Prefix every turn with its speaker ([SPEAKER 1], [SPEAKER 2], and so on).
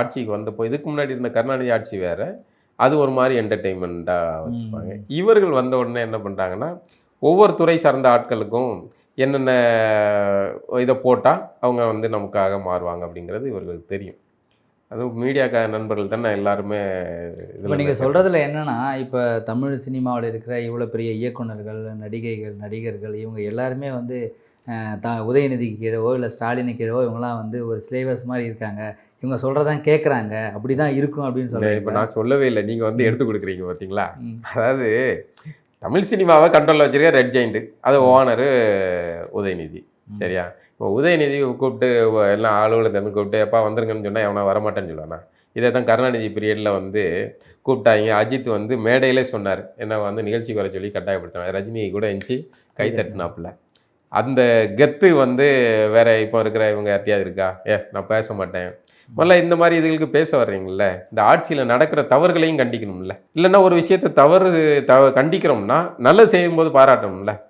[SPEAKER 1] ஆட்சிக்கு வந்தப்போ இதுக்கு முன்னாடி இருந்த கருணாநிதி ஆட்சி வேற. அது ஒரு மாதிரி என்டர்டெயின்மெண்ட்டாக வச்சுப்பாங்க. இவர்கள் வந்த உடனே என்ன பண்ணுறாங்கன்னா ஒவ்வொரு துறை சார்ந்த ஆட்களுக்கும் என்னென்ன இதை போட்டால் அவங்க வந்து நமக்காக மாறுவாங்க அப்படிங்கிறது இவர்களுக்கு தெரியும். அதுவும் மீடியாக்கா நண்பர்கள் தானே எல்லாருமே
[SPEAKER 2] இப்போ நீங்கள் சொல்கிறதுல என்னென்னா இப்போ தமிழ் சினிமாவில் இருக்கிற இவ்வளோ பெரிய இயக்குனர்கள் நடிகைகள் நடிகர்கள் இவங்க எல்லாருமே வந்து த உதயநிதிக்கு கீழவோ இல்லை ஸ்டாலினுக்கு கீழவோ இவங்களாம் வந்து ஒரு ஸ்லேவர்ஸ் மாதிரி இருக்காங்க. இவங்க சொல்கிறதான் கேட்குறாங்க அப்படி தான் இருக்கும் அப்படின்னு
[SPEAKER 1] இப்போ
[SPEAKER 2] சொல்கிறேன்
[SPEAKER 1] நான் சொல்லவே இல்லை. நீங்கள் வந்து எடுத்து கொடுக்குறீங்க பார்த்தீங்களா. அதாவது தமிழ் சினிமாவை கண்ட்ரோலில் வச்சிருக்க ரெட் ஜெயிண்ட் அது ஓனரு உதயநிதி. சரியா? இப்போ உதயநிதி கூப்பிட்டு எல்லாம் அலுவலகத்தை கூப்பிட்டு எப்பா வந்துருங்கன்னு சொன்னால் எவனா வரமாட்டேன்னு சொல்லுவானா? இதே தான் கருணாநிதி பீரியடில் வந்து கூப்பிட்டாங்க. அஜித் வந்து மேடையிலே சொன்னார். என்ன வந்து நிகழ்ச்சிக்கு வர சொல்லி கட்டாயப்படுத்தினார். ரஜினி கூட எஞ்சி கை தட்டினாப்புல. அந்த கெத்து வந்து வேற இப்போ இருக்கிற இவங்க யார்ட்டையாவது இருக்கா? ஏ நான் பேச மாட்டேன். முதல்ல இந்த மாதிரி இதுகளுக்கு பேச வர்றீங்கல்ல இந்த ஆட்சியில் நடக்கிற தவறுகளையும் கண்டிக்கணும்ல. இல்லைன்னா ஒரு விஷயத்தை தவறு தவ கண்டிக்கிறோம்னா நல்லது செய்யும்போது பாராட்டணும்ல.